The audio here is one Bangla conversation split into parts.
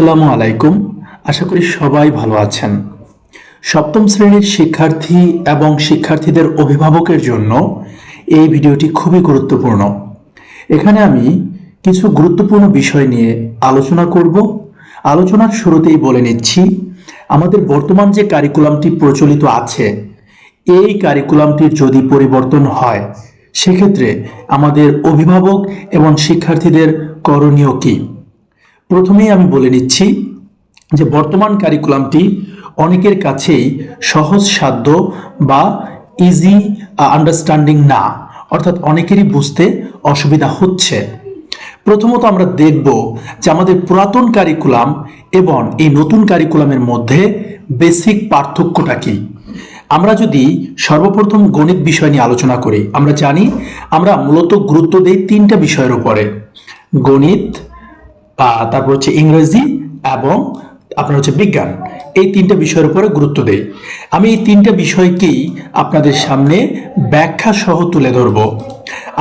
আসসালামু আলাইকুম। আশা করি সবাই ভালো আছেন। সপ্তম শ্রেণির শিক্ষার্থী এবং শিক্ষার্থীদের অভিভাবকের জন্য এই ভিডিওটি খুবই গুরুত্বপূর্ণ। এখানে আমি কিছু গুরুত্বপূর্ণ বিষয় নিয়ে আলোচনা করব। আলোচনার শুরুতেই বলে নিচ্ছি, আমাদের বর্তমান যে কারিকুলামটি প্রচলিত আছে, এই কারিকুলামটির যদি পরিবর্তন হয়, সেক্ষেত্রে আমাদের অভিভাবক এবং শিক্ষার্থীদের করণীয় কী? প্রথমেই আমি বলে নিচ্ছি যে বর্তমান কারিকুলামটি অনেকের কাছেই সহজ সাধ্য বা ইজি আন্ডারস্ট্যান্ডিং না। অর্থাৎ অনেকেরই বুঝতে অসুবিধা হচ্ছে। প্রথমত আমরা দেখব যে আমাদের পুরাতন কারিকুলাম এবং এই নতুন কারিকুলামের মধ্যে বেসিক পার্থক্যটা কি। আমরা যদি সর্বপ্রথম গণিত বিষয় নিয়ে আলোচনা করি, আমরা জানি আমরা মূলত গুরুত্ব দেই তিনটা বিষয়ের উপরে। গণিত তারপর হচ্ছে ইংরেজি এবং আপনার হচ্ছে বিজ্ঞান। এই তিনটা বিষয়ের উপরে গুরুত্ব দেই। আমি এই তিনটা বিষয়কেই আপনাদের সামনে ব্যাখ্যা সহ তুলে ধরব।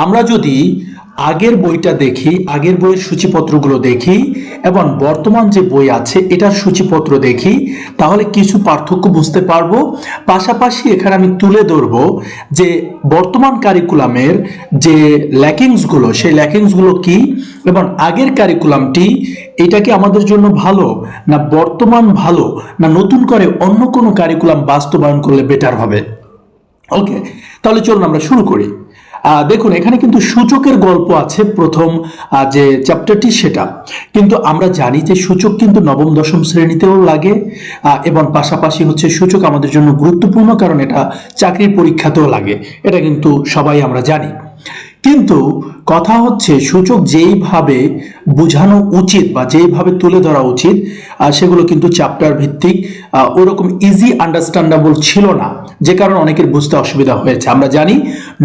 আমরা যদি আগের বইটা দেখি, আগের বইয়ের সূচিপত্রগুলো দেখি, এবং বর্তমান যে বই আছে, এটার সূচিপত্র দেখি, তাহলে কিছু পার্থক্য বুঝতে পারব। পাশাপাশি এখানে আমি তুলে ধরব যে বর্তমান কারিকুলামের যে ল্যাকিংসগুলো সেই ল্যাকিংসগুলো কি, এবং আগের কারিকুলামটি এটা কি আমাদের জন্য ভালো, না বর্তমান ভালো, না নতুন করে অন্য কোনো কারিকুলাম বাস্তবায়ন করলে বেটার হবে? ওকে তাহলে চলুন আমরা শুরু করি। দেখুন, এখানে কিন্তু সূচকের গল্প আছে প্রথম যে চ্যাপ্টারটি সেটা। কিন্তু আমরা জানি যে সূচক কিন্তু নবম, দশম শ্রেণীতেও লাগে এবং পাশাপাশি হচ্ছে সূচক আমাদের জন্য গুরুত্বপূর্ণ কারণ এটা চাকরির পরীক্ষাতেও লাগে। এটা কিন্তু সবাই আমরা জানি। কিন্তু কথা হচ্ছে সূচক যেইভাবে বোঝানো উচিত বা যেইভাবে তুলে ধরা উচিত সেগুলো কিন্তু চ্যাপ্টার ভিত্তিক ওরকম ইজি আন্ডারস্ট্যান্ডেবল ছিল না, যে কারণে অনেকের বুঝতে অসুবিধা হয়েছে। আমরা জানি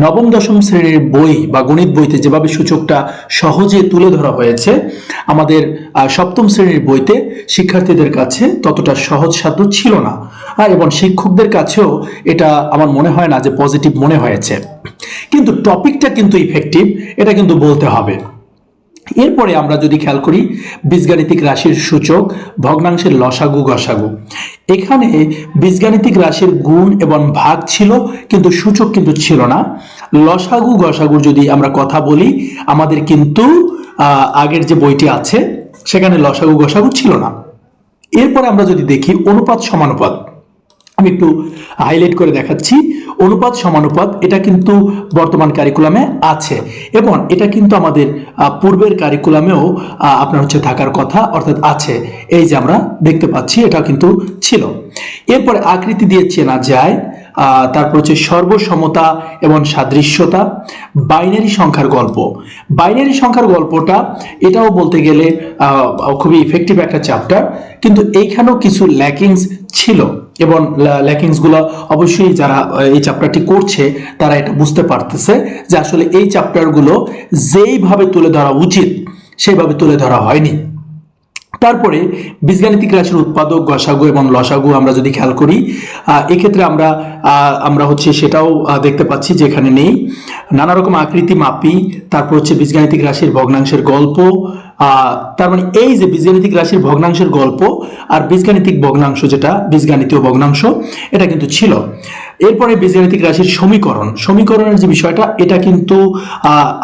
নবম, দশম শ্রেণির বই বা গণিত বইতে যেভাবে সূচকটা সহজে তুলে ধরা হয়েছে, আমাদের সপ্তম শ্রেণির বইতে শিক্ষার্থীদের কাছে ততটা সহজ সাধ্য ছিল না। এবং শিক্ষকদের কাছেও এটা আমার মনে হয় না যে পজিটিভ মনে হয়েছে। কিন্তু টপিকটা কিন্তু ইফেক্টিভ এটা কিন্তু বলতে হবে। এরপরে আমরা যদি খেয়াল করি, বীজগাণিতিক রাশির সূচক ভগ্নাংশের লসাগু, গসাগু। এখানে বীজগাণিতিক রাশির গুণ এবং ভাগ ছিল, কিন্তু সূচক কিন্তু ছিল না। লসাগু, গসাগুর যদি আমরা কথা বলি, আমাদের কিন্তু আগের যে বইটি আছে, সেখানে লসাগু, গসাগু ছিল না। এরপরে আমরা যদি দেখি, অনুপাত, সমানুপাত। আমি একটু হাইলাইট করে দেখাচ্ছি। অনুপাত, সমানুপাত, এটা কিন্তু বর্তমান কারিকুলামে আছে। এবং এটা কিন্তু আমাদের পূর্বের কারিকুলামেও আপনার হচ্ছে থাকার কথা অর্থাৎ আছে। এই যে আমরা দেখতে পাচ্ছি এটা কিন্তু ছিল। এরপরে আকৃতি দিয়ে চেনা যায় তারপর হচ্ছে সর্বসমতা এবং সাদৃশ্যতা, বাইনারি সংখ্যার গল্প। বাইনারি সংখ্যার গল্পটা, এটাও বলতে গেলে খুবই ইফেক্টিভ একটা চ্যাপ্টার কিন্তু এইখানেও কিছু ল্যাকিংস ছিল এবং ল্যাকিংসগুলো অবশ্যই যারা এই চ্যাপ্টারটি করছে, তারা এটা বুঝতে পারতেছে যে আসলে এই চ্যাপ্টারগুলো যেইভাবে তুলে ধরা উচিত, সেইভাবে তুলে ধরা হয়নি। তারপরে বীজগাণিতিক রাশির উৎপাদক, গসাগু এবং লসাগু আমরা যদি খেয়াল করি এক্ষেত্রে আমরা আমরা হচ্ছে সেটাও দেখতে পাচ্ছি যে এখানে নেই। নানা রকম আকৃতি মাপি, তারপর হচ্ছে বীজগাণিতিক রাশির ভগ্নাংশের গল্প তার মানে এই যে বীজগাণিতিক রাশির ভগ্নাংশের গল্প আর বীজগাণিতিক ভগ্নাংশ যেটা, বীজগাণিতীয় ভগ্নাংশ, এটা কিন্তু ছিল। এরপরে বীজগাণিতিক রাশির সমীকরণ। সমীকরণের যে বিষয়টা, এটা কিন্তু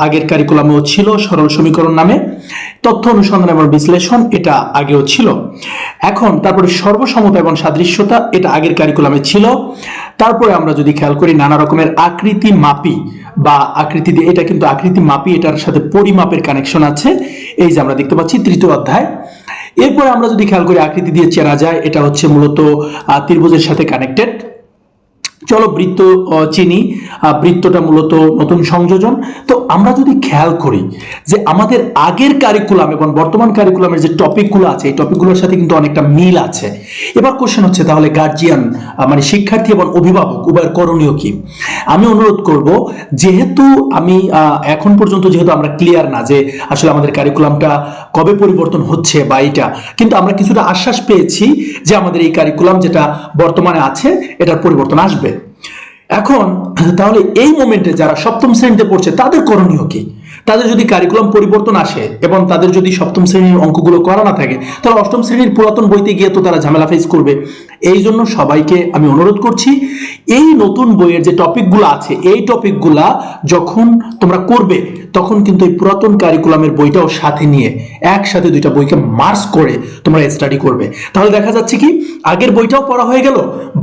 আগের কারিকুলামেও ছিল, সরল সমীকরণ নামে। তথ্য অনুসন্ধান এবং বিশ্লেষণ, এটা আগেও ছিল। এখন তারপরে সর্বসমতা এবং সাদৃশ্যতা, এটা আগের কারিকুলামে ছিল। তারপরে আমরা যদি খেয়াল করি নানা রকমের আকৃতি মাপি বা আকৃতি দিয়ে, এটা কিন্তু আকৃতি মাপি, এটার সাথে পরিমাপের কানেকশন আছে। এই যে আমরা দেখতে পাচ্ছি তৃতীয় অধ্যায়। এরপরে আমরা যদি খেয়াল করি আকৃতি দিয়ে চেনা যায়, এটা হচ্ছে মূলত ত্রিভুজের সাথে কানেক্টেড চলো বৃত্ত চিনি বৃত্তটা মূলত নতুন সংযোজন। তো আমরা যদি খেয়াল করি যে আমাদের আগের কারিকুলাম এবং বর্তমান কারিকুলামের যে টপিকগুলো আছে, এই টপিকগুলোর সাথে কিন্তু অনেকটা মিল আছে। এবার কোশ্চেন হচ্ছে তাহলে গার্জিয়ান মানে শিক্ষার্থী এবং অভিভাবক, উভয়ের করণীয় কি? আমি অনুরোধ করব, যেহেতু আমি এখন পর্যন্ত যেহেতু আমরা ক্লিয়ার না যে আসলে আমাদের কারিকুলামটা কবে পরিবর্তন হচ্ছে বা এটা কিন্তু আমরা কিছুটা আশ্বাস পেয়েছি যে আমাদের এই কারিকুলাম যেটা বর্তমানে আছে, এটার পরিবর্তন আসবে। এখন তাহলে এই মোমেন্টে যারা সপ্তম শ্রেণীতে পড়ছে তাদের করণীয় কি? তাদের যদি কারিকুলাম পরিবর্তন আসে এবং তাদের যদি সপ্তম শ্রেণির অঙ্কগুলো করা না থাকে, তাহলে অষ্টম শ্রেণির পুরাতন বইতে গিয়ে তো তারা ঝামেলা ফেস করবে। এই জন্য সবাইকে আমি অনুরোধ করছি, এই নতুন বইয়ের যে টপিকগুলো আছে, এই টপিকগুলা যখন তোমরা করবে, তখন কিন্তু এই পুরাতন কারিকুলামের বইটাও সাথে নিয়ে একসাথে দুইটা বইকে মার্চ করে তোমরা স্টাডি করবে। তাহলে দেখা যাচ্ছে কি, আগের বইটাও পড়া হয়ে গেল,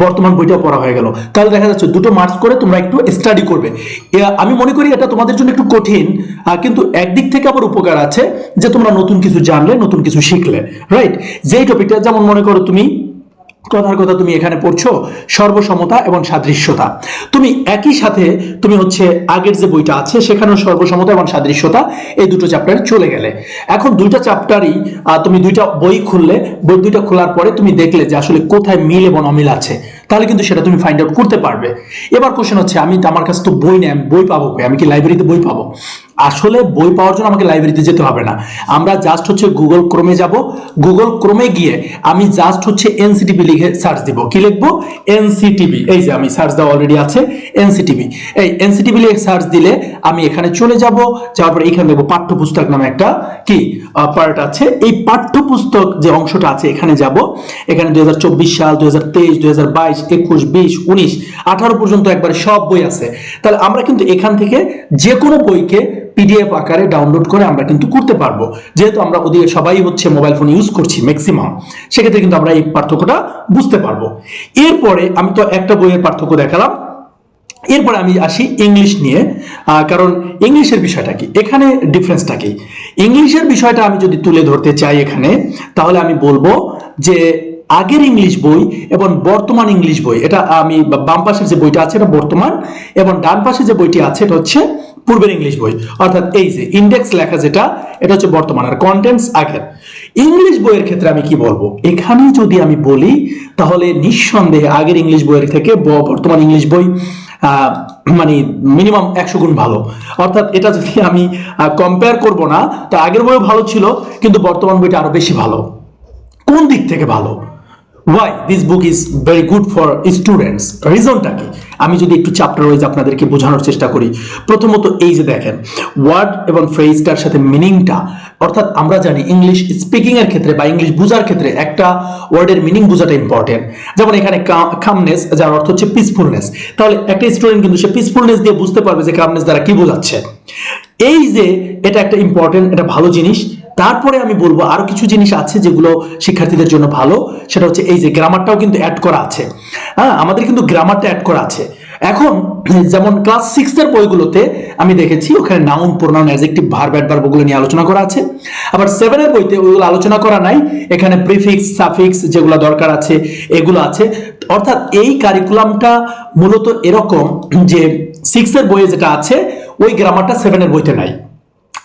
বর্তমান বইটাও পড়া হয়ে গেল। তাহলে দেখা যাচ্ছে দুটো মার্চ করে তোমরা একটু স্টাডি করবে। আমি মনে করি এটা তোমাদের জন্য একটু কঠিন কিন্তু একদিক থেকে আবার উপকার আছে যে তোমরা নতুন কিছু জানলে, নতুন কিছু শিখলে রাইট যেই টপিকটা যেমন মনে করো তুমি, কথার কথা তুমি এখানে পড়ছো, সর্বসমতা এবং সাদৃশ্যতা। তুমি একই সাথে তুমি হচ্ছে আগের যে বইটা আছে, সেখানেও সর্বসমতা এবং সাদৃশ্যতা এই দুটো চ্যাপ্টার চলে গেলে। এখন দুইটা চ্যাপ্টারই তুমি দুইটা বই খুললে, বই দুইটা খোলার পরে তুমি দেখলে যে আসলে কোথায় মিল এবং অমিল আছে, তাহলে কিন্তু সেটা তুমি ফাইন্ড আউট করতে পারবে। এবার কোশ্চেন হচ্ছে, আমি আমার কাছে তো বই নেই বই পাবো? আমি কি লাইব্রেরিতে বই পাবো? আসলে বই পাওয়ার জন্য আমাকে লাইব্রেরিতে যেতে হবে না। আমরা জাস্ট হচ্ছে গুগল ক্রোমে যাব। গুগল ক্রোমে গিয়ে আমি জাস্ট হচ্ছে এনসিটিভি লিখে সার্চ দিব। কি লিখব? এনসিটিভি এই যে আমি সার্চ দেওয়া অলরেডি আছে এনসিটিভি এই এনসিটিভি লিখে সার্চ দিলে আমি এখানে চলে যাব। যাওয়ার পরে এখানে দেখব পাঠ্যপুস্তক নামে একটা কি পার্ট আছে। এই পাঠ্যপুস্তক যে অংশটা আছে, এখানে যাব। এখানে দুই হাজার চব্বিশ সাল, দুই হাজার তেইশ, দুই হাজার বাইশ, একুশ, বিশ, উনিশ, আঠারো পর্যন্ত একবারে সব বই আছে। তাহলে আমরা কিন্তু এখান থেকে যে কোনো বইকে পিডিএফ আকারে ডাউনলোড করে আমরা কিন্তু করতে পারব। যেহেতু আমরা ওদিকে সবাই হচ্ছে মোবাইল ফোন ইউজ করছি ম্যাক্সিমাম সেক্ষেত্রে কিন্তু আমরা এই পার্থক্যটা বুঝতে পারব। এরপরে আমি তো একটা বইয়ের পার্থক্য দেখালাম। এরপরে আমি আসি ইংলিশ নিয়ে। কারণ ইংলিশের বিষয়টা কি? এখানে ডিফারেন্সটা কি? ইংলিশের বিষয়টা আমি যদি তুলে ধরতে চাই এখানে, তাহলে আমি বলব যে আগের ইংলিশ বই এবং বর্তমান ইংলিশ বই। এটা আমি বাম পাশের যে বইটা আছে, এটা বর্তমান এবং ডান পাশে যে বইটি আছে, এটা হচ্ছে পূর্বের ইংলিশ বই। অর্থাৎ এই যে ইন্ডেক্স লেখা যেটা, এটা হচ্ছে বর্তমান আর কন্টেন্টস আগের। ইংলিশ বইয়ের ক্ষেত্রে আমি কি বলব? এখানে যদি আমি বলি, তাহলে নিঃসন্দেহে আগের ইংলিশ বইয়ের থেকে বর্তমান ইংলিশ বই মানে মিনিমাম একশো গুণ ভালো। অর্থাৎ এটা যদি আমি কম্পেয়ার করব না, তো আগের বইও ভালো ছিল, কিন্তু বর্তমান বইটা আরও বেশি ভালো। কোন দিক থেকে ভালো? Why this book is very good for students রিজনটা কি? আমি যদি একটু চ্যাপ্টার ওয়াইজ আপনাদেরকে বোঝানোর চেষ্টা করি। প্রথমত এই যে দেখেন ওয়ার্ড এবং ফ্রেজটার সাথে মিনিংটা অর্থাৎ আমরা জানি ইংলিশ স্পিকিং এর ক্ষেত্রে বা ইংলিশ বোঝার ক্ষেত্রে একটা ওয়ার্ডের মিনিং বোঝাটা ইম্পর্টেন্ট যেমন এখানে কামনেস যার অর্থ হচ্ছে পিসফুলনেস তাহলে একটা স্টুডেন্ট কিন্তু সে পিসফুলনেস দিয়ে বুঝতে পারবে যে কামনেস দ্বারা কি বোঝাচ্ছে। এই যে এটা একটা ইম্পর্টেন্ট এটা ভালো জিনিস। তারপরে আমি বলব আরও কিছু জিনিস আছে যেগুলো শিক্ষার্থীদের জন্য ভালো, সেটা হচ্ছে এই যে গ্রামারটাও কিন্তু অ্যাড করা আছে। হ্যাঁ আমাদের কিন্তু গ্রামারটা অ্যাড করা আছে। এখন, যেমন ক্লাস সিক্স এর বইগুলোতে আমি দেখেছি, ওখানে noun pronoun adjective verb adverb ওগুলো নিয়ে আলোচনা করা আছে। আবার সেভেনের বইতে ওইগুলো আলোচনা করা নাই, এখানে প্রিফিক্স সাফিক্স যেগুলো দরকার আছে, এগুলো আছে। অর্থাৎ এই কারিকুলামটা মূলত এরকম যে সিক্স এর বইয়ে যেটা আছে, ওই গ্রামারটা সেভেনের বইতে নাই।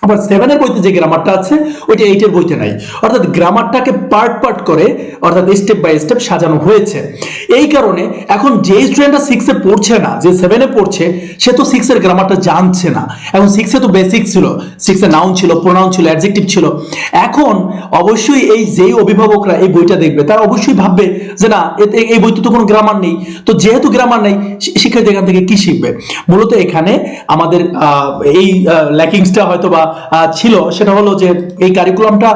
আবার সেভেনের বইতে যে গ্রামারটা আছে, ওইটা এইটের বইতে নাই। অর্থাৎ গ্রামারটাকে পার্ট পার্ট করে, অর্থাৎ স্টেপ বাই স্টেপ সাজানো হয়েছে। এই কারণে এখন যে স্টুডেন্টটা সিক্সে পড়ছে না, যে সেভেনে পড়ছে, সে তো সিক্সের গ্রামারটা জানছে না। এখন সিক্সে তো বেসিক ছিল। সিক্সে নাউন ছিল প্রোনাউন ছিল অ্যাডজেক্টিভ ছিল। এখন অবশ্যই এই যেই অভিভাবকরা এই বইটা দেখবে, তারা অবশ্যই ভাববে যে না এই বইতে তো কোনো গ্রামার নেই। তো যেহেতু গ্রামার নেই শিক্ষার্থী এখান থেকে কি শিখবে? মূলত এখানে আমাদের এই ল্যাকিংসটা হয়তো বা ছিল সেটা হলো যে এই কারিকুলামটা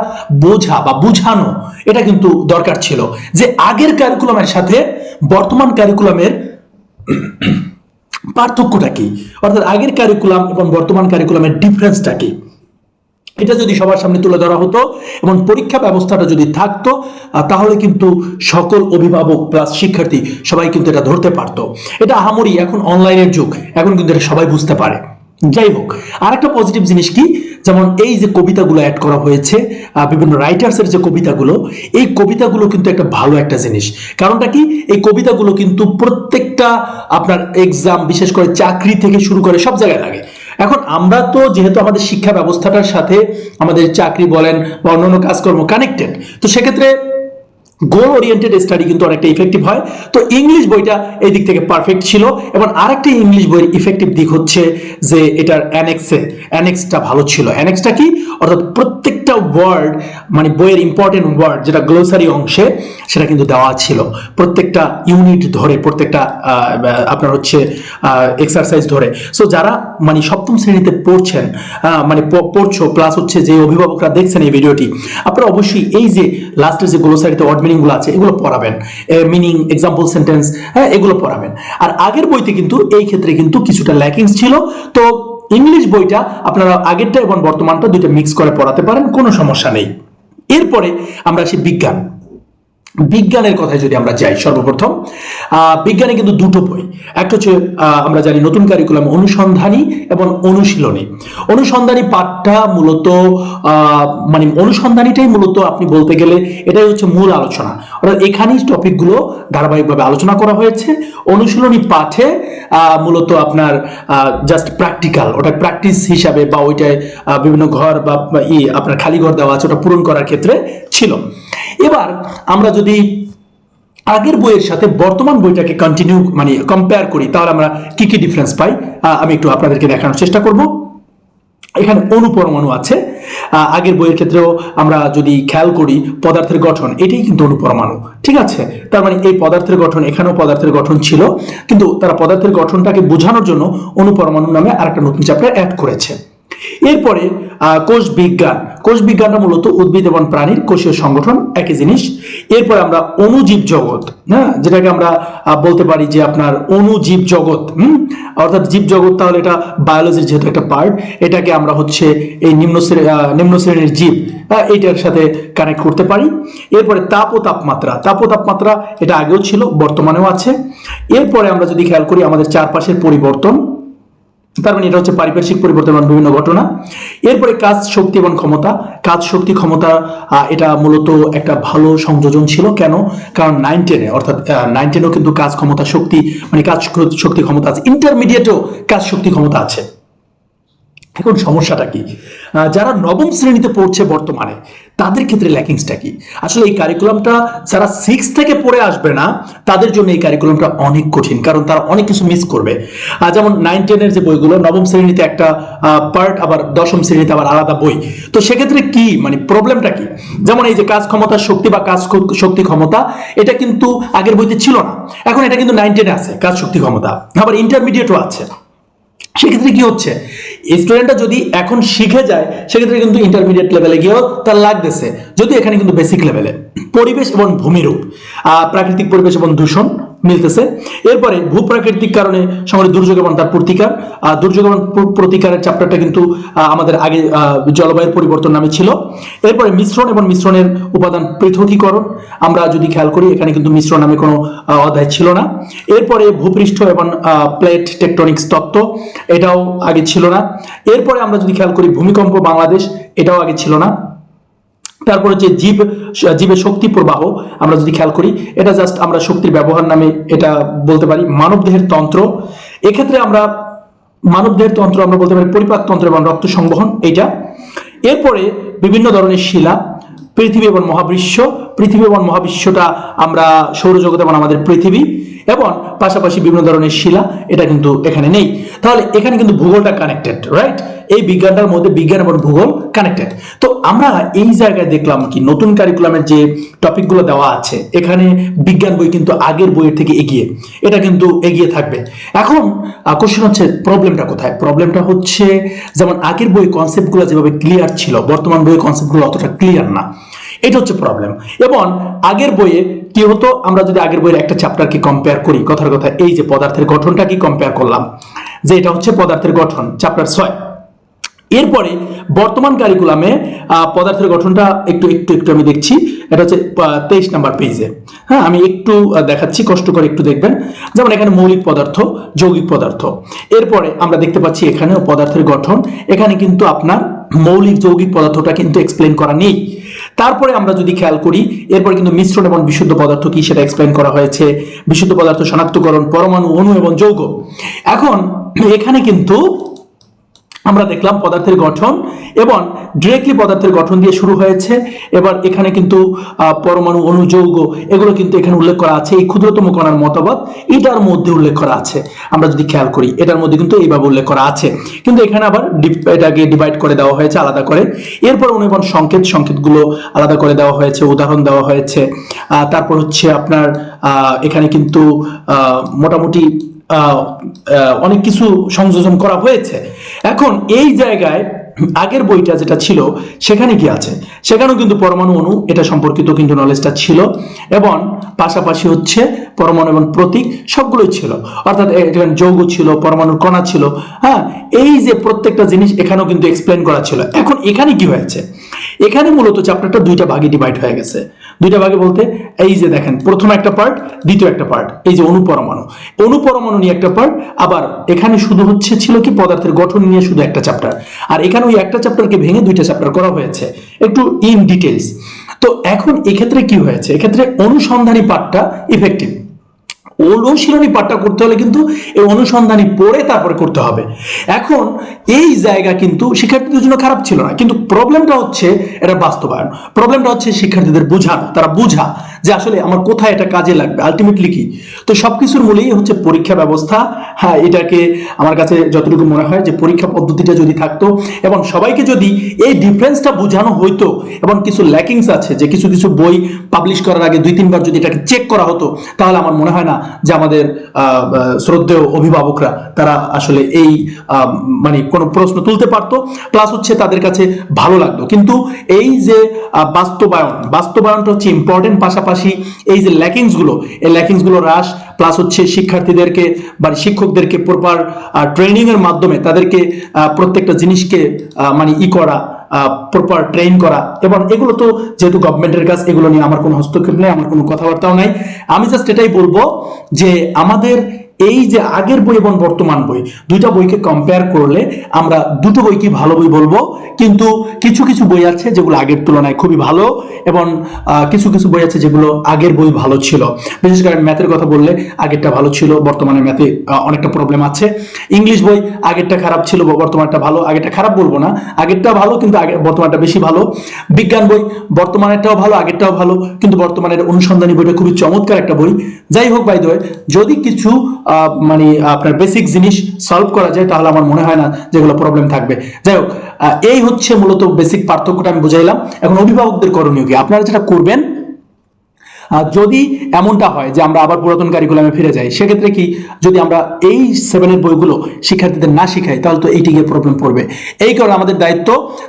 বোঝা বা বুঝানো, এটা কিন্তু দরকার ছিল। যে আগের কারিকুলামের সাথে বর্তমান কারিকুলামের পার্থক্যটা কি? অর্থাৎ আগের কারিকুলাম এবং বর্তমান কারিকুলামের ডিফারেন্সটা কি? এটা যদি সবার সামনে তুলে ধরা হতো এবং পরীক্ষা ব্যবস্থাটা যদি থাকতো তাহলে কিন্তু সকল অভিভাবক প্লাস শিক্ষার্থী সবাই কিন্তু এটা ধরতে পারতো। এটা আহামরি এখন অনলাইনের যুগ, এখন কিন্তু এটা সবাই বুঝতে পারে। যাই হোক আর একটা পজিটিভ জিনিস কি? যেমন এই যে কবিতাগুলো অ্যাড করা হয়েছে বিভিন্ন রাইটার্সের যে কবিতাগুলো, এই কবিতাগুলো কিন্তু একটা ভালো একটা জিনিস। কারণটা কি? এই কবিতাগুলো কিন্তু প্রত্যেকটা আপনার এক্সাম বিশেষ করে চাকরি থেকে শুরু করে সব জায়গায় লাগে। এখন আমরা তো যেহেতু আমাদের শিক্ষা ব্যবস্থাটার সাথে আমাদের চাকরি বলেন বা অন্যান্য কাজকর্ম কানেক্টেড তো সেক্ষেত্রে গোল ওরিয়েন্টেড স্টাডি কিন্তু অনেকটা ইফেক্টিভ হয়। তো ইংলিশ বইটা এই দিক থেকে পারফেক্ট ছিল এবং আরেকটা ইংলিশ বইয়ের ইফেক্টিভ দিক হচ্ছে যে এটার অ্যানেক্সে অ্যানেক্সটা ভালো ছিল। অ্যানেক্সটা কি? অর্থাৎ প্রত্যেকটা ওয়ার্ড মানে বইয়ের ইম্পর্টেন্ট ওয়ার্ড যেটা গ্লোসারি অংশে, সেটা কিন্তু দেওয়া ছিল। প্রত্যেকটা ইউনিট ধরে, প্রত্যেকটা আপনার হচ্ছে এক্সারসাইজ ধরে। সো যারা মানে সপ্তম শ্রেণীতে পড়ছেন মানে পড়ছো প্লাস হচ্ছে যে অভিভাবকরা দেখছেন এই ভিডিওটি আপনারা অবশ্যই এই যে লাস্টের যে গ্লোসারিতে ওয়ার্ড মিনিংগুলো আছে, এগুলো পড়াবেন। মিনিং এক্সাম্পল সেন্টেন্স হ্যাঁ এগুলো পড়াবেন। আর আগের বইতে কিন্তু এই ক্ষেত্রে কিন্তু কিছুটা ল্যাকিংস ছিল। তো ইংলিশ বইটা আপনারা আগেরটা এবং বর্তমানটা দুইটা মিক্স করে পড়াতে পারেন, কোনো সমস্যা নেই। এরপরে আমরা আসি বিজ্ঞান। বিজ্ঞানের কথায় যদি আমরা যাই সর্বপ্রথম বিজ্ঞানে কিন্তু দুটো বই। একটা হচ্ছে আমরা জানি নতুন কারিকুলাম অনুসন্ধানী এবং অনুশীলনী। অনুসন্ধানী পাঠটা মূলত মানে অনুসন্ধানীটাই মূলত আপনি বলতে গেলে এটাই হচ্ছে মূল আলোচনা। অর্থাৎ এখানেই টপিকগুলো ধারাবাহিকভাবে আলোচনা করা হয়েছে। অনুশীলনী পাঠে মূলত আপনার জাস্ট প্র্যাকটিক্যাল ওটা প্র্যাকটিস হিসাবে বা ওইটায় বিভিন্ন ঘর বা ই আপনার খালি ঘর দেওয়া আছে, ওটা পূরণ করার ক্ষেত্রে ছিল। এবার আমরা যদি আগের বইয়ের সাথে বর্তমান বইটাকে কন্টিনিউ মানে কম্পেয়ার করি, তাহলে আমরা কি কি ডিফারেন্স পাই? আমি একটু আপনাদেরকে দেখানোর চেষ্টা করব। এখানে অনুপরমাণু আছে। আগের বইয়ের ক্ষেত্রেও আমরা যদি খেয়াল করি, পদার্থের গঠন, এটাই কিন্তু অনুপরমাণু, ঠিক আছে? তার মানে এই পদার্থের গঠন, এখানেও পদার্থের গঠন ছিল, কিন্তু তারা পদার্থের গঠনটাকে বোঝানোর জন্য অনুপরমাণু নামে আরেকটা নতুন চ্যাপ্টার অ্যাড করেছে। এরপরে কোষ বিজ্ঞান। কোষ বিজ্ঞানটা মূলত উদ্ভিদ এবং প্রাণীর কোষীয় সংগঠন, একই জিনিস। এরপরে আমরা অণুজীব জগৎ হ্যাঁ যেটাকে আমরা বলতে পারি যে আপনার অণুজীব জগৎ, হুম? অর্থাৎ জীব জগৎ তাহলে এটা বায়োলজির যেহেতু একটা পার্ট এটাকে আমরা হচ্ছে এই নিম্ন নিম্ন শ্রেণির জীব এইটার সাথে কানেক্ট করতে পারি। এরপরে তাপ ও তাপমাত্রা। তাপ ও তাপমাত্রা এটা আগেও ছিল, বর্তমানেও আছে। এরপরে আমরা যদি খেয়াল করি আমাদের চারপাশের পরিবর্তন তার মানে এটা হচ্ছে পারিপার্শ্বিক পরিবর্তন বিভিন্ন ঘটনা। এরপরে কাজ শক্তি এবং ক্ষমতা। কাজ শক্তি, ক্ষমতা এটা মূলত একটা ভালো সংযোজন ছিল। কেন? কারণ নাইন টেনে অর্থাৎ নাইন টেনেও কিন্তু কাজ ক্ষমতা শক্তি মানে কাজ শক্তি ক্ষমতা আছে। ইন্টারমিডিয়েটেও কাজ শক্তি ক্ষমতা আছে। এখন সমস্যাটা কি? যারা নবম শ্রেণীতে পড়ছে বর্তমানে, তাদের ক্ষেত্রে ল্যাকিংসটা কি? আসলে এই কারিকুলামটা যারা সিক্স থেকে পড়ে আসবে না, তাদের জন্য এই কারিকুলামটা অনেক কঠিন, কারণ তারা অনেক কিছু মিস করবে। যেমন নাইন টেনের যে বইগুলো, নবম শ্রেণীতে একটা পার্ট আবার দশম শ্রেণীতে আবার আলাদা বই। তো সেক্ষেত্রে কি? মানে প্রবলেমটা কি? যেমন এই যে কাজ ক্ষমতা শক্তি বা কাজ শক্তি ক্ষমতা, এটা কিন্তু আগের বইতে ছিল না। এখন এটা কিন্তু নাইন টেনে আছে, কাজ শক্তি ক্ষমতা। আবার ইন্টারমিডিয়েটও আছে। সেক্ষেত্রে কি হচ্ছে? স্টুডেন্টটা যদি এখন শিখে যায়, সেক্ষেত্রে কিন্তু ইন্টারমিডিয়েট লেভেলে গিয়েও তার লাগতেছে। যদি এখানে কিন্তু বেসিক লেভেলে পরিবেশ এবং ভূমিরূপ। প্রাকৃতিক পরিবেশ এবং দূষণ। মিলতেছে। এরপরে ভূপ্রাকৃতিক কারণে সংঘটিত দুর্যোগ এবং তার প্রতিকার। দুর্যোগ এবং প্রতিকারের চ্যাপ্টারটা কিন্তু আমাদের আগে জলবায়ুর পরিবর্তন নামে ছিল। এরপরে মিশ্রণ এবং মিশ্রণের উপাদান পৃথকীকরণ। আমরা যদি খেয়াল করি, এখানে কিন্তু মিশ্রণ নামে কোনো অধ্যায় ছিল না। এরপরে ভূপৃষ্ঠ এবং প্লেট টেকটনিক্স তত্ত্ব, এটাও আগে ছিল না। এরপরে আমরা যদি খেয়াল করি, ভূমিকম্প বাংলাদেশ, এটাও আগে ছিল না। তারপরে যে জীব, জীবের শক্তি প্রবাহ, আমরা যদি খেয়াল করি, এটা জাস্ট আমরা শক্তির ব্যবহার নামে এটা বলতে পারি, মানব দেহের তন্ত্র। এক্ষেত্রে আমরা মানব দেহের তন্ত্র আমরা বলতে পারি পরিপাক তন্ত্র এবং রক্ত সংবহন এটা এরপরে বিভিন্ন ধরনের শিলা পৃথিবী এবং মহাবিশ্ব। পৃথিবী এবং মহাবিশ্বটা আমরা সৌরজগৎ এবং আমাদের পৃথিবী এবং পাশাপাশি বিভিন্ন ধরনের শিলা, এটা কিন্তু এখানে নেই। তাহলে এখানে কিন্তু ভূগোলটা কানেক্টেড রাইট এই বিজ্ঞানটার মধ্যে বিজ্ঞান এবং ভূগোল কানেক্টেড তো আমরা এই জায়গায় দেখলাম কি, নতুন কারিকুলামের যে টপিকগুলো দেওয়া আছে, এখানে বিজ্ঞান বই কিন্তু আগের বইয়ের থেকে এগিয়ে। এটা কিন্তু এগিয়ে থাকবে। এখন কোশ্চেন হচ্ছে প্রবলেমটা কোথায়? প্রবলেমটা হচ্ছে, যেমন আগের বই কনসেপ্টগুলো যেভাবে ক্লিয়ার ছিল, বর্তমান বইয়ের কনসেপ্টগুলো অতটা ক্লিয়ার না। এটা হচ্ছে প্রবলেম এবং আগের বইয়ে কি হতো? আমরা যদি আগের বইয়ের একটা চ্যাপ্টারকে কম্পেয়ার করি, কথার কথা এই যে পদার্থের গঠনটা কি কম্পেয়ার করলাম? যে এটা হচ্ছে পদার্থের গঠন চ্যাপ্টার ছয়। এরপরে বর্তমান কারিকুলামে পদার্থের গঠনটা একটু একটু একটু আমি দেখছি। এটা হচ্ছে তেইশ নাম্বার পেজে হ্যাঁ আমি একটু দেখাচ্ছি, কষ্ট করে একটু দেখবেন। যেমন এখানে মৌলিক পদার্থ, যৌগিক পদার্থ। এরপরে আমরা দেখতে পাচ্ছি এখানেও পদার্থের গঠন। এখানে কিন্তু আপনার মৌলিক, যৌগিক পদার্থটা কিন্তু এক্সপ্লেন করা নেই। তারপরে আমরা যদি খেয়াল করি, এরপর কিন্তু মিশ্রণ এবং বিশুদ্ধ পদার্থ কি সেটা এক্সপ্লেন করা হয়েছে। বিশুদ্ধ পদার্থ শনাক্তকরণ, পরমাণু, অণু এবং যৌগ। এখন এখানে কিন্তু আমরা দেখলাম পদার্থের গঠন এবং ডিরেক্টলি পদার্থের গঠন দিয়ে শুরু হয়েছে। এবার এখানে কিন্তু পরমাণু অনুযৌগ এগুলো কিন্তু এখানে উল্লেখ করা আছে। এই ক্ষুদ্রতম কণার মতবাদ, এটার মধ্যে উল্লেখ করা আছে। আমরা যদি খেয়াল করি, এটার মধ্যে কিন্তু এইভাবে উল্লেখ করা আছে। কিন্তু এখানে আবার এটাকে ডিভাইড করে দেওয়া হয়েছে আলাদা করে। এরপর অনুবন সংকেত, সংকেতগুলো আলাদা করে দেওয়া হয়েছে, উদাহরণ দেওয়া হয়েছে। তারপর হচ্ছে আপনার এখানে কিন্তু মোটামুটি অনেক কিছু সংযোজন করা হয়েছে। এখন এই জায়গায় আগের বইটা যেটা ছিল, সেখানে কি আছে? সেখানেও কিন্তু পরমাণু অণু, এটা সম্পর্কিত কিন্তু নলেজটা ছিল এবং পাশাপাশি হচ্ছে পরমাণু এবং প্রতীক সবগুলোই ছিল। অর্থাৎ এখানে যৌগ ছিল, পরমাণুর কণা ছিল। হ্যাঁ এই যে প্রত্যেকটা জিনিস এখানেও কিন্তু এক্সপ্লেন করা ছিল। এখন এখানে কি হয়েছে? এখানে মূলত চ্যাপ্টারটা দুইটা ভাগে ডিভাইড হয়ে গেছে। দুইটা ভাগে বলতে, এই যে দেখেন, প্রথম একটা পার্ট দ্বিতীয় একটা পার্ট এই যে অনুপরমাণু। অনুপরমাণু নিয়ে একটা পার্ট আবার এখানে শুধু হচ্ছে ছিল কি পদার্থের গঠন নিয়ে শুধু একটা চ্যাপ্টার আর এখানে ওই একটা চ্যাপ্টারকে ভেঙে দুইটা চ্যাপ্টার করা হয়েছে। একটু ইন ডিটেলস তো এখন এক্ষেত্রে কি হয়েছে? এক্ষেত্রে অনুসন্ধানী পার্টটা ইফেক্টিভ অনুশীলনী পাঠটা করতে হলে কিন্তু এই অনুসন্ধানী পড়ে তারপরে করতে হবে। এখন এই জায়গা কিন্তু শিক্ষার্থীদের জন্য খারাপ ছিল না। কিন্তু প্রবলেমটা হচ্ছে এটা বাস্তবায়ন। প্রবলেমটা হচ্ছে শিক্ষার্থীদের বোঝানো, তারা বোঝা যে আসলে আমার কোথায় এটা কাজে লাগবে আলটিমেটলি কি? তো সবকিছুর মূলেই হচ্ছে পরীক্ষা ব্যবস্থা। হ্যাঁ এটাকে আমার কাছে যতটুকু মনে হয় যে পরীক্ষা পদ্ধতিটা যদি থাকতো এবং সবাইকে যদি এই ডিফারেন্সটা বোঝানো হইতো এবং কিছু ল্যাকিংস আছে যে কিছু কিছু বই পাবলিশ করার আগে দুই, তিনবার যদি এটাকে চেক করা হতো, তাহলে আমার মনে হয় না যে আমাদের শ্রদ্ধেয় অভিভাবকরা, তারা আসলে এই মানে কোনো প্রশ্ন তুলতে পারতো। প্লাস হচ্ছে তাদের কাছে ভালো লাগতো। কিন্তু এই যে বাস্তবায়ন, বাস্তবায়নটা হচ্ছে ইম্পর্টেন্ট পাশাপাশি এই যে ল্যাকিংসগুলো, এই ল্যাকিংসগুলো হ্রাস প্লাস হচ্ছে শিক্ষার্থীদেরকে, বা শিক্ষকদেরকে প্রপার ট্রেনিং এর মাধ্যমে তাদেরকে প্রত্যেকটা জিনিসকে মানে ই করা প্রপার ট্রেন করা। এবং এগুলো তো যেহেতু গভর্নমেন্টের কাজ, এগুলো নিয়ে আমার কোনো হস্তক্ষেপ নেই, আমার কোনো কথাবার্তাও নাই। আমি জাস্ট এটাই বলব যে আমাদের এই যে আগের বই এবং বর্তমান বই, দুইটা বইকে কম্পেয়ার করলে আমরা দুটো বইকে ভালো বই বলব? কিন্তু কিছু কিছু বই আছে যেগুলো আগের তুলনায় খুবই ভালো এবং কিছু কিছু বই আছে যেগুলো আগের বই ভালো ছিল। বিশেষ করে ম্যাথের কথা বললে আগেরটা ভালো ছিল, বর্তমানে ম্যাথে অনেকটা প্রবলেম আছে। ইংলিশ বই আগেরটা খারাপ ছিল বর্তমানটা ভালো, আগেরটা খারাপ বলব না। আগেরটা ভালো, কিন্তু আগে, বর্তমানটা বেশি ভালো। বিজ্ঞান বই বর্তমানেরটাও ভালো, আগেরটাও ভালো, কিন্তু বর্তমানের অনুসন্ধানী বইটা খুবই চমৎকার একটা বই। যাই হোক বাই দয় যদি কিছু মানে আপনার বেসিক জিনিস সলভ করা যায়, তাহলে আমার মনে হয় না যেগুলো প্রবলেম থাকবে। যাই হোক এই হচ্ছে মূলত বেসিক পার্থক্যটা আমি বুঝাইলাম। এখন অভিভাবকদের করণীয় কি? আপনারা যেটা করবেন যদি এমনটা হয় যে আমরা আবার পুরাতন কারিকুলামে ফিরে যাই, সেক্ষেত্রে কি যদি আমরা এই সেভেনের বইগুলো শিক্ষার্থীদের না শিখাই, তাহলে তো এইটি গিয়ে প্রবলেম পড়বে। এই কারণে আমাদের দায়িত্ব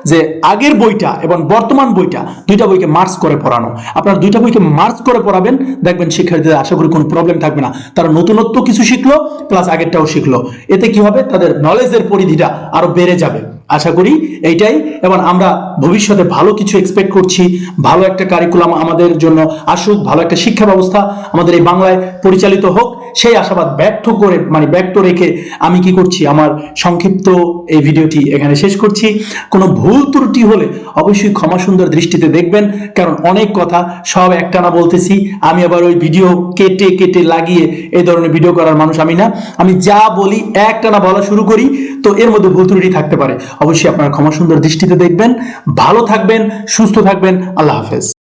যে আগের বইটা এবং বর্তমান বইটা দুইটা বইকে মার্চ করে পড়ানো। আপনারা দুইটা বইকে মার্চ করে পড়াবেন, দেখবেন শিক্ষার্থীদের আশা করি কোনো প্রবলেম থাকবে না। তারা নতুনত্ব কিছু শিখলো প্লাস আগেরটাও শিখলো। এতে কি হবে? তাদের নলেজের পরিধিটা আরও বেড়ে যাবে। আশা করি এইটাই। এবং আমরা ভবিষ্যতে ভালো কিছু এক্সপেক্ট করছি, ভালো একটা কারিকুলাম আমাদের জন্য আসুক, ভালো একটা শিক্ষা ব্যবস্থা আমাদের এই বাংলায় পরিচালিত হোক, সেই আশাবাদ ব্যর্থ করে মানে ব্যক্ত রেখে আমি কি করছি, আমার সংক্ষিপ্ত এই ভিডিওটি এখানে শেষ করছি। কোনো ভুল ত্রুটি হলে অবশ্যই ক্ষমা সুন্দর দৃষ্টিতে দেখবেন, কারণ অনেক কথা সব একটানা বলতেছি, আমি আবার ওই ভিডিও কেটে কেটে লাগিয়ে এই ধরনের ভিডিও করার মানুষ আমি না। আমি যা বলি একটানা বলা শুরু করি, তো এর মধ্যে ভুল ত্রুটি থাকতে পারে। অবশ্যই আপনারা ক্ষমা সুন্দর দৃষ্টিতে দেখবেন। ভালো থাকবেন সুস্থ থাকবেন। আল্লাহ হাফেজ।